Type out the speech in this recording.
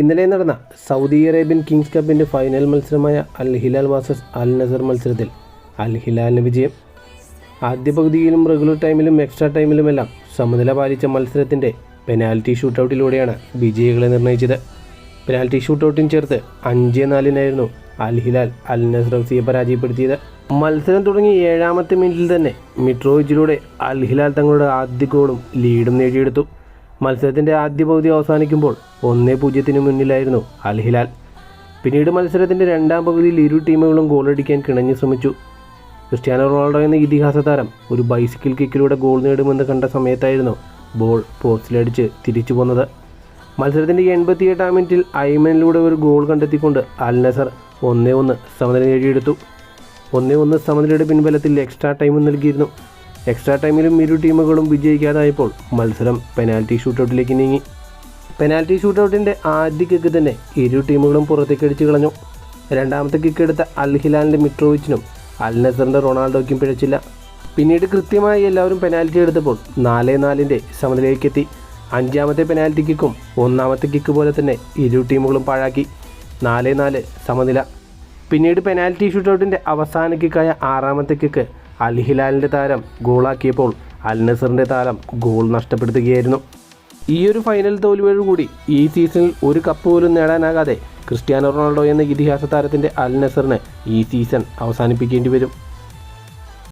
ഇന്നലെ നടന്ന Saudi Arabian Kings കപ്പിന്റെ final മത്സരമായ Al Hilal versus Al Nassr മത്സരത്തിൽ അൽ ഹിലാലിന് വിജയം. ആദ്യ പകുതിയിലും റെഗുലർ ടൈമിലും എക്സ്ട്രാ ടൈമിലുമെല്ലാം സമനില പാലിച്ച മത്സരത്തിന്റെ പെനാൽറ്റി ഷൂട്ടൗട്ടിലൂടെയാണ് വിജയികളെ നിർണയിച്ചത്. പെനാൽറ്റി ഷൂട്ടൗട്ടിന് ചേർത്ത് അഞ്ച് നാലിനായിരുന്നു അൽ ഹിലാൽ അൽ നസർ സിയെ പരാജയപ്പെടുത്തിയത്. മത്സരം തുടങ്ങി ഏഴാമത്തെ മിനിറ്റിൽ തന്നെ മിട്രോയിച്ചിലൂടെ അൽ ഹിലാൽ തങ്ങളുടെ ആദ്യ ഗോളും ലീഡും നേടിയെടുത്തു. മത്സരത്തിന്റെ ആദ്യ പകുതി അവസാനിക്കുമ്പോൾ ഒന്നേ പൂജ്യത്തിന് മുന്നിലായിരുന്നു അൽ ഹിലാൽ. പിന്നീട് മത്സരത്തിന്റെ രണ്ടാം പകുതിയിൽ ഇരു ടീമുകളും ഗോളടിക്കാൻ കിണഞ്ഞു ശ്രമിച്ചു. ക്രിസ്ത്യാനോ റൊണാൾഡോ എന്ന ഇതിഹാസ താരം ഒരു ബൈസിക്കിൾ കിക്കിലൂടെ ഗോൾ നേടുമെന്ന് കണ്ട സമയത്തായിരുന്നു ബോൾ പോസ്റ്റിലടിച്ച് തിരിച്ചു പോന്നത്. മത്സരത്തിന്റെ എൺപത്തിയെട്ടാം മിനിറ്റിൽ ഐമനിലൂടെ ഒരു ഗോൾ കണ്ടെത്തിക്കൊണ്ട് അൽ നസർ ഒന്നേ ഒന്ന് സമനില നേടിയെടുത്തു. ഒന്നേ ഒന്ന് സമനിലയുടെ പിൻബലത്തിൽ എക്സ്ട്രാ ടൈമും നൽകിയിരുന്നു. എക്സ്ട്രാ ടൈമിലും ഇരു ടീമുകളും വിജയിക്കാതായപ്പോൾ മത്സരം പെനാൽറ്റി ഷൂട്ടൗട്ടിലേക്ക് നീങ്ങി. പെനാൽറ്റി ഷൂട്ടൗട്ടിന്റെ ആദ്യ കിക്ക് തന്നെ ഇരു ടീമുകളും പുറത്തേക്ക് അടിച്ചു കളഞ്ഞു. രണ്ടാമത്തെ കിക്ക് എടുത്ത അൽ ഹിലാലിന്റെ മിട്രോവിച്ചിനും അൽ നസറിന്റെ റൊണാൾഡോയ്ക്കും പിഴച്ചില്ല. പിന്നീട് കൃത്യമായി എല്ലാവരും പെനാൽറ്റി എടുത്തപ്പോൾ നാല് നാലിന്റെ സമനിലയിലേക്കെത്തി അഞ്ചാമത്തെ പെനാൽറ്റി കിക്കും ഒന്നാമത്തെ കിക്ക് പോലെ തന്നെ ഇരു ടീമുകളും പാഴാക്കി. നാല് നാല് സമനില. പിന്നീട് പെനാൽറ്റി ഷൂട്ടൗട്ടിന്റെ അവസാന കിക്കായ ആറാമത്തെ കിക്ക് അൽ ഹിലാലിന്റെ താരം ഗോളാക്കിയപ്പോൾ അൽ നസറിന്റെ താരം ഗോൾ നഷ്ടപ്പെടുത്തുകയായിരുന്നു. ഈ ഒരു ഫൈനൽ തോൽവിയോടുകൂടി ഈ സീസണിൽ ഒരു കപ്പ് പോലും നേടാനാകാതെ ക്രിസ്ത്യാനോ റൊണാൾഡോ എന്ന ഇതിഹാസ താരത്തിന്റെ അൽ നസറിന് ഈ സീസൺ അവസാനിപ്പിക്കേണ്ടി വരും.